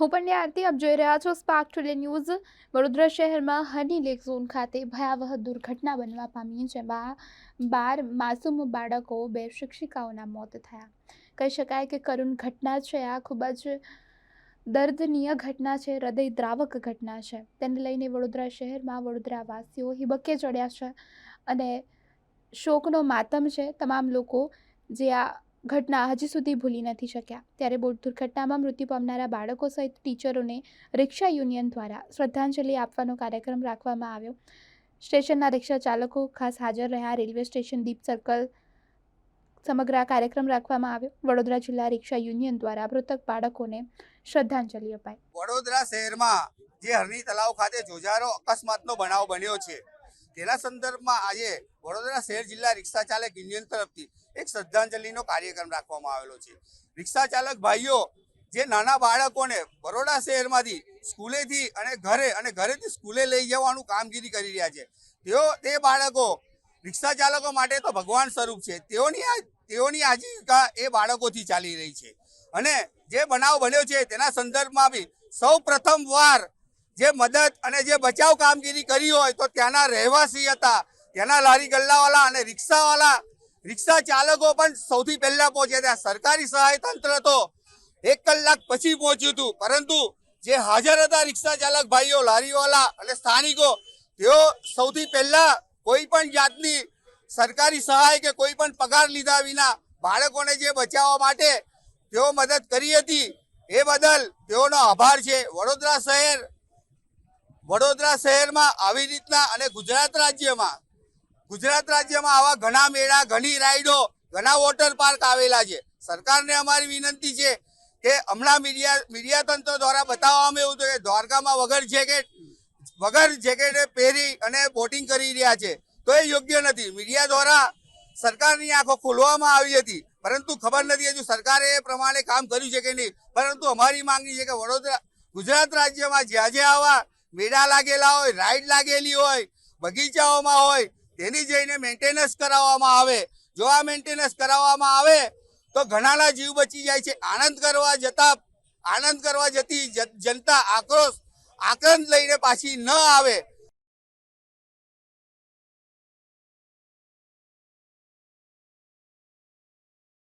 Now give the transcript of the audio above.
હું પંડ્યા આરતી આપ જોઈ રહ્યા છો સ્પાર્ક ટુડે ન્યૂઝ વડોદરા શહેરમાં હની લેક ઝોન ખાતે ભયાવહ દુર્ઘટના બનવા પામી જેમાં બાર માસૂમ બાળકો, બે શિક્ષિકાઓના મોત થયા. કહી શકાય કે કરુણ ઘટના છે. આ ખૂબ જ દર્દનીય ઘટના છે, હૃદયદ્રાવક ઘટના છે. તેને લઈને વડોદરા શહેરમાં વડોદરાવાસીઓ હિબકે ચડ્યા છે અને શોકનો માતમ છે. તમામ લોકો જે આ ઘટના હજી સુધી ભૂલી નથી શક્યા. ત્યારે બોટ દુર્ઘટનામાં મૃત્યુ પામનારા બાળકો સહિત ટીચરોને રિક્ષા યુનિયન દ્વારા શ્રદ્ધાંજલિ આપવાનો કાર્યક્રમ રાખવામાં આવ્યો. સ્ટેશનના રિક્ષા ચાલકો ખાસ હાજર રહ્યા. રેલવે સ્ટેશન દીપ સર્કલ સમગ્ર આ કાર્યક્રમ રાખવામાં આવ્યો. વડોદરા જિલ્લા રિક્ષા યુનિયન દ્વારા મૃતક બાળકોને શ્રદ્ધાંજલિ અપાઈ. વડોદરા શહેરમાં જે હરણી તલાવ ખાતે જોજારો અકસ્માતનો બનાવ બન્યો છે. તેના સંદર્ભમાં આજે વડોદરા શહેર જિલ્લા રિક્ષા ચાલક યુનિયન તરફથી એક શ્રદ્ધાંજલિનો કાર્યક્રમ રાખવામાં આવેલો છે. રિક્ષા ચાલક ભાઈઓ, જે નાના બાળકોને બરોડા શહેરમાંથી સ્કૂલેથી અને ઘરે અને ઘરેથી સ્કૂલે લઈ જવાનું કામગીરી કરી રહ્યા છે, તેઓ, તે બાળકો રિક્ષા ચાલકો માટે તો ભગવાન સ્વરૂપ છે. તેઓની તેઓની આજીવિકા એ બાળકોથી ચાલી રહી છે. અને જે બનાવ બન્યો છે તેના સંદર્ભમાં બી સૌ પ્રથમ વાર જે મદદ અને જે બચાવ કામગીરી કરી હોય તો ત્યાંના રહેવાસી હતા, ત્યાંના લારી ગલ્લાવાળા અને રિક્ષાવાળા રિક્ષા ચાલકો પણ સૌથી પહેલા પહોંચ્યા હતા. સરકારી સહાય તંત્ર તો એક કલાક પછી પહોંચ્યું હતું. પરંતુ જે હાજર હતા રિક્ષા ચાલક ભાઈઓ લારીવાળા અને સ્થાનિકો, તેઓ સૌથી પહેલા કોઈ પણ જાતની સરકારી સહાય કે કોઈ પણ પગાર લીધા વિના બાળકોને જે બચાવવા માટે તેઓ મદદ કરી હતી, એ બદલ તેઓનો આભાર છે. વડોદરા શહેર વડોદરા શહેરમાં આવી રીતના અને ગુજરાત રાજ્યમાં ગુજરાત રાજ્યમાં આવા ઘણા મેળા, ઘણી રાઈડો, ઘણા વોટર પાર્ક આવેલા છે. સરકારને અમારી વિનંતી છે કે હમણાં મીડિયા મીડિયા તંત્ર દ્વારા બતાવવામાં એવું હતું કે દ્વારકામાં વગર જેકેટ વગર જેકેટ પહેરી અને બોટિંગ કરી રહ્યા છે. તો એ યોગ્ય નથી. મીડિયા દ્વારા સરકારની આંખો ખોલવામાં આવી હતી. પરંતુ ખબર નથી હજુ સરકારે એ પ્રમાણે કામ કર્યું છે કે નહીં. પરંતુ અમારી માંગણી છે કે વડોદરા, ગુજરાત રાજ્યમાં જ્યાં જ્યાં આવા મેળા લાગેલા હોય, રાઈડ લાગેલી હોય, બગીચાઓમાં હોય, તેની જઈને મેન્ટેનન્સ કરાવવામાં આવે. જો આ મેન્ટેનન્સ કરાવવામાં આવે, તો ઘણાના જીવ બચી જાય છે. આનંદ કરવા જતા, આનંદ કરવા જતી જનતા આક્રોશ, આક્રંદ લઈને પાછી ન આવે.